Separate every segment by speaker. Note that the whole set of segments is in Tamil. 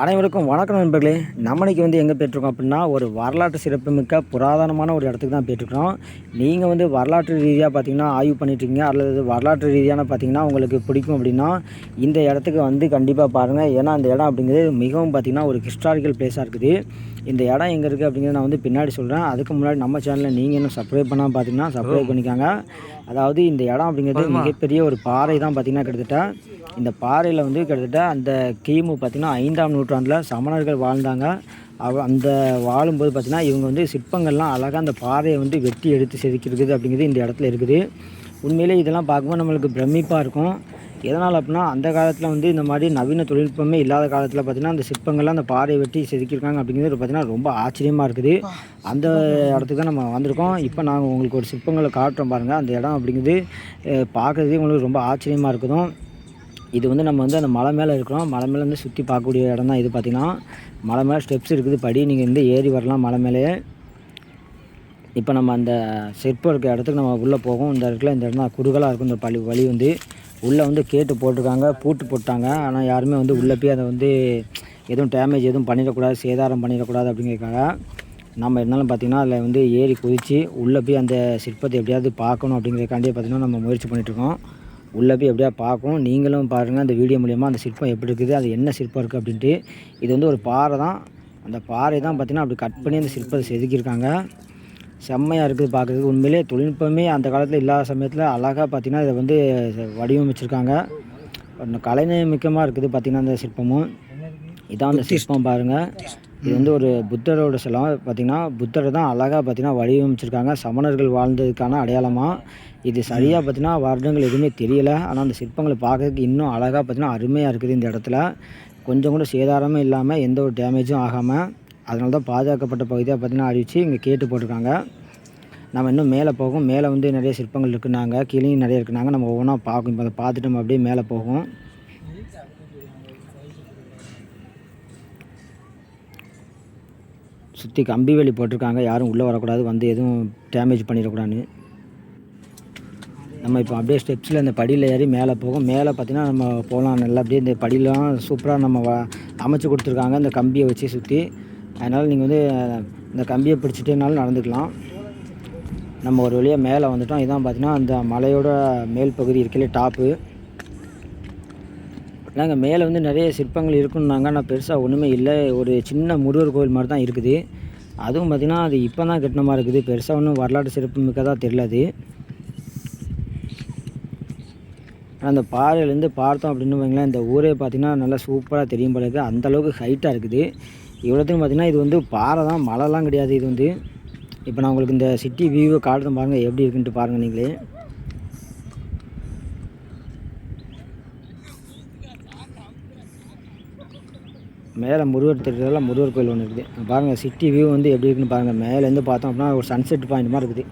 Speaker 1: அனைவருக்கும் வணக்கம் நண்பர்களே. நம்மளைக்கு வந்து எங்கே போயிட்டுருக்கோம் அப்படின்னா ஒரு வரலாற்று சிறப்புமிக்க புராதனமான ஒரு இடத்துக்கு தான் போயிட்டுருக்கோம். நீங்கள் வந்து வரலாற்று ரீதியாக பார்த்தீங்கன்னா ஆய்வு பண்ணிட்டுருக்கீங்க. அல்லது வரலாற்று ரீதியான பார்த்தீங்கன்னா உங்களுக்கு பிடிக்கும் அப்படின்னா இந்த இடத்துக்கு வந்து கண்டிப்பாக பாருங்கள் ஏன்னா அந்த இடம் அப்படிங்கிறது மிகவும் பார்த்தீங்கன்னா ஒரு ஹிஸ்டாரிக்கல் பிளேஸாக இருக்குது. இந்த இடம் எங்கே இருக்குது அப்படிங்கிறத நான் வந்து பின்னாடி சொல்கிறேன் அதுக்கு முன்னாடி நம்ம சேனலில் நீங்கள் இன்னும் சப்ஸ்கிரைப் பண்ணால் பார்த்தீங்கன்னா சப்ஸ்கிரைப் பண்ணிக்காங்க. அதாவது இந்த இடம் அப்படிங்கிறது மிகப்பெரிய ஒரு பாறை தான் பார்த்தீங்கன்னா கிட்டத்தட்ட. இந்த பாறையில் வந்து கிட்டத்தட்ட அந்த கிமு பார்த்திங்கன்னா ஐந்தாம் நூற்றாண்டில் சமணர்கள் வாழ்ந்தாங்க. அவ அந்த வாழும்போது பார்த்திங்கன்னா இவங்க வந்து சிற்பங்கள்லாம் அழகாக அந்த பாறையை வந்து வெட்டி எடுத்து செதுக்கிருக்குது அப்படிங்கிறது இந்த இடத்துல இருக்குது. உண்மையிலே இதெல்லாம் பார்க்கும்போது நம்மளுக்கு பிரமிப்பாக இருக்கும். எதனால் அப்படின்னா அந்த காலத்தில் வந்து இந்த மாதிரி நவீன தொழில்நுட்பமே இல்லாத காலத்தில் பார்த்திங்கன்னா அந்த சிற்பங்கள்லாம் அந்த பாறையை வெட்டி செதுக்கியிருக்காங்க அப்படிங்கிறது பார்த்திங்கன்னா ரொம்ப ஆச்சரியமாக இருக்குது. அந்த இடத்துக்கு தான் நம்ம வந்திருக்கோம். இப்போ நாங்கள் உங்களுக்கு ஒரு சிற்பங்களை காட்டுறோம் பாருங்கள் அந்த இடம் அப்படிங்கிறது பார்க்குறதே உங்களுக்கு ரொம்ப ஆச்சரியமாக இருக்குதும். இது வந்து நம்ம வந்து அந்த மலை மேலே இருக்கிறோம். மலை மேலே வந்து சுற்றி பார்க்கக்கூடிய இடம் தான் இது பார்த்திங்கன்னா மலை மேலே ஸ்டெப்ஸ் இருக்குது. படி நீங்கள் வந்து ஏறி வரலாம் மலை மேலேயே. இப்போ நம்ம அந்த சிற்பம் இருக்கிற இடத்துக்கு நம்ம உள்ளே போகும். இந்த இடத்துல இந்த இடம் தான் குறுகலாக இருக்கும். இந்த பழி வழி வந்து உள்ளே வந்து கேட்டு போட்டிருக்காங்க பூட்டு போட்டாங்க. ஆனால் யாருமே வந்து உள்ளே போய் அதை வந்து எதுவும் டேமேஜ் எதுவும் பண்ணிடக்கூடாது சேதாரம் பண்ணிடக்கூடாது அப்படிங்கிறதுக்காக நம்ம இருந்தாலும் பார்த்திங்கன்னா அதில் வந்து ஏறி குதித்து உள்ளே போய் அந்த சிற்பத்தை எப்படியாவது பார்க்கணும் அப்படிங்கிறதுக்காண்டியே பார்த்திங்கன்னா நம்ம முயற்சி பண்ணிகிட்ருக்கோம் உள்ளே போய் எப்படியா பார்க்கும் நீங்களும் பாருங்கள் அந்த வீடியோ மூலிமா அந்த சிற்பம் எப்படி இருக்குது அது என்ன சிற்பம் இருக்குது அப்படின்ட்டு. இது வந்து ஒரு பாறை தான். அந்த பாறை தான் பார்த்திங்கன்னா அப்படி கட் பண்ணி அந்த சிற்பத்தை செதுக்கியிருக்காங்க. செம்மையாக இருக்குது பார்க்குறதுக்கு. உண்மையிலே தொழில்நுட்பமே அந்த காலத்தில் இல்லாத சமயத்தில் அழகாக பார்த்திங்கன்னா இதை வந்து வடிவமைச்சிருக்காங்க. கலைநயமிக்கமாக இருக்குது பார்த்திங்கன்னா அந்த சிற்பமும். இதான் அந்த சிற்பம் பாருங்கள் இது வந்து ஒரு புத்தரோட சிலம். பார்த்திங்கன்னா புத்தரை தான் அழகாக பார்த்திங்கன்னா வடிவமைச்சிருக்காங்க. சமணர்கள் வாழ்ந்ததுக்கான அடையாளமாக இது சரியாக பார்த்திங்கன்னா வருடங்கள் எதுவுமே தெரியல. ஆனால் அந்த சிற்பங்களை பார்க்கறதுக்கு இன்னும் அழகாக பார்த்திங்கன்னா அருமையாக இருக்குது இந்த இடத்துல. கொஞ்சம் கூட சேதாரமே இல்லாமல் எந்த ஒரு டேமேஜும் ஆகாமல் அதனால தான் பாதுகாக்கப்பட்ட பகுதியாக பார்த்திங்கன்னா அறிவித்து இங்கே கேட்டு போட்டிருக்காங்க. நம்ம இன்னும் மேலே போகும். மேலே வந்து நிறைய சிற்பங்கள் இருக்குனாங்க. கீழேயும் நிறைய இருக்குனாங்க. நம்ம ஒவ்வொன்றா பார்க்கும். இப்போ அதை பார்த்துட்டு நம்ம அப்படியே மேலே போகும். சுற்றி கம்பி வேலி போட்டிருக்காங்க. யாரும் உள்ளே வரக்கூடாது. வந்து எதுவும் டேமேஜ் பண்ணிடக்கூடாதுன்னு. நம்ம இப்போ அப்படியே ஸ்டெப்ஸில் இந்த படியில் ஏறி மேலே போகும். மேலே பார்த்தீங்கன்னா நம்ம போகலாம். நல்லா அப்படியே இந்த படியெலாம் சூப்பராக நம்ம அமைச்சு கொடுத்துருக்காங்க. இந்த கம்பியை வச்சு சுற்றி. அதனால் நீங்கள் வந்து இந்த கம்பியை பிடிச்சிட்டேனாலும் நடந்துக்கலாம். நம்ம ஒரு வழியாக மேலே வந்துட்டோம். இதான் பார்த்தீங்கன்னா அந்த மலையோட மேல் பகுதி இருக்கல டாப்பு நாங்கள் மேலே வந்து நிறைய சிற்பங்கள் இருக்குன்னாங்க. ஆனால் பெருசாக ஒன்றுமே இல்லை. ஒரு சின்ன முருகர் கோவில் மாதிரி தான் இருக்குது. அதுவும் பார்த்திங்கன்னா அது இப்போ தான் கட்டின மாதிரி இருக்குது. பெருசாக ஒன்றும் வரலாற்று சிறப்பு மிக்கதாக தெரியல அது. அந்த பாறையிலேருந்து பார்த்தோம் அப்படின்னு வைங்களேன் இந்த ஊரே பார்த்திங்கன்னா நல்லா சூப்பராக தெரியும் போல இருக்குது அந்தளவுக்கு ஹைட்டாக இருக்குது. இவ்வளோத்தையும் பார்த்திங்கன்னா இது வந்து பாறை தான் மலைலாம் கிடையாது. இது வந்து இப்போ நான் உங்களுக்கு இந்த சிட்டி வியூவை காட்டுறேன் பாருங்கள் எப்படி இருக்குன்ட்டு பாருங்கள் நீங்களே. மேலே முருகர் தெரியுறதுல முருகர் கோயில் ஒன்று இருக்குது. பாருங்கள் சிட்டி வியூ வந்து எப்படி இருக்குன்னு பாருங்கள் மேலேருந்து பார்த்தோம் அப்படின்னா ஒரு சன்செட் பாயிண்ட் மாதிரி இருக்குது.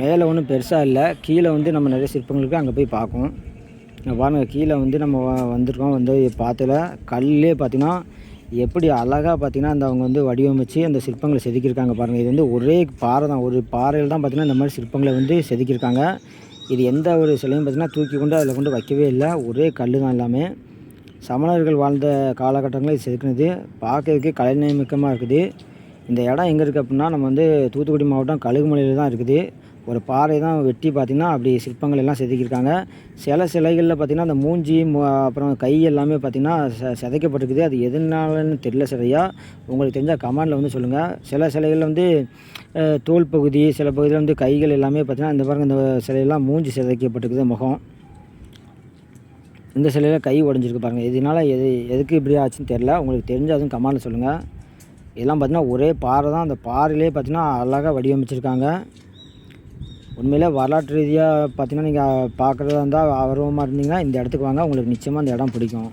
Speaker 1: மேலே ஒன்றும் பெருசாக இல்லை. கீழே வந்து நம்ம நிறைய சிற்பங்களுக்கு அங்கே போய் பார்க்கணும். பாருங்கள் கீழே வந்து நம்ம வந்திருக்கோம். வந்து பார்த்துல கல்லே பார்த்தீங்கன்னா எப்படி அழகாக பார்த்தீங்கன்னா அந்த அவங்க வந்து வடிவமைச்சு அந்த சிற்பங்களை செதுக்கியிருக்காங்க பாருங்கள் இது வந்து ஒரே பாறை தான். ஒரு பாறையில் தான் பார்த்திங்கன்னா இந்த மாதிரி சிற்பங்களை வந்து செதுக்கியிருக்காங்க. இது எந்த ஒரு சிலையும் பார்த்தீங்கன்னா தூக்கி கொண்டு அதில் கொண்டு வைக்கவே இல்லை. ஒரே கல் தான் எல்லாமே. சமணர்கள் வாழ்ந்த காலகட்டங்களில் இது செதுக்குனது. பார்க்கறதுக்கே கலைநயமிக்கமாக இருக்குது. இந்த இடம் எங்கே இருக்குது அப்படின்னா நம்ம வந்து தூத்துக்குடி மாவட்டம் கழுகுமலையில் தான் இருக்குது. ஒரு பாறை தான் வெட்டி பார்த்திங்கன்னா அப்படி சிற்பங்கள் எல்லாம் செதுக்கியிருக்காங்க. சில சிலைகளில் பார்த்திங்கன்னா அந்த மூஞ்சி அப்புறம் கை எல்லாமே பார்த்திங்கன்னா செ செதைக்கப்பட்டிருக்குது. அது எதனாலன்னு தெரியல சரியாக உங்களுக்கு தெரிஞ்சால் கமெண்டில் வந்து சொல்லுங்கள் சில சிலைகளில் வந்து தோல் பகுதி சில பகுதியில் வந்து கைகள் எல்லாமே பார்த்திங்கன்னா இந்த பாருங்க இந்த சிலையெல்லாம் மூஞ்சி செதைக்கப்பட்டிருக்குது முகம். இந்த சிலையில் கை உடஞ்சிருக்கு பாருங்கள் இதனால் எது எதுக்கு இப்படி ஆச்சுன்னு தெரில உங்களுக்கு தெரிஞ்ச அதுவும் கமெண்டில் சொல்லுங்கள் இதெல்லாம் பார்த்தீங்கன்னா ஒரே பாறை தான். அந்த பாறையிலே பார்த்தீங்கன்னா அழகாக வடிவமைச்சிருக்காங்க. உண்மையில் வரலாற்று ரீதியாக பார்த்தீங்கன்னா நீங்கள் பார்க்குறதா இருந்தால் ஆர்வமாக இருந்தீங்கன்னா இந்த இடத்துக்கு வாங்க. உங்களுக்கு நிச்சயமாக இந்த இடம் பிடிக்கும்.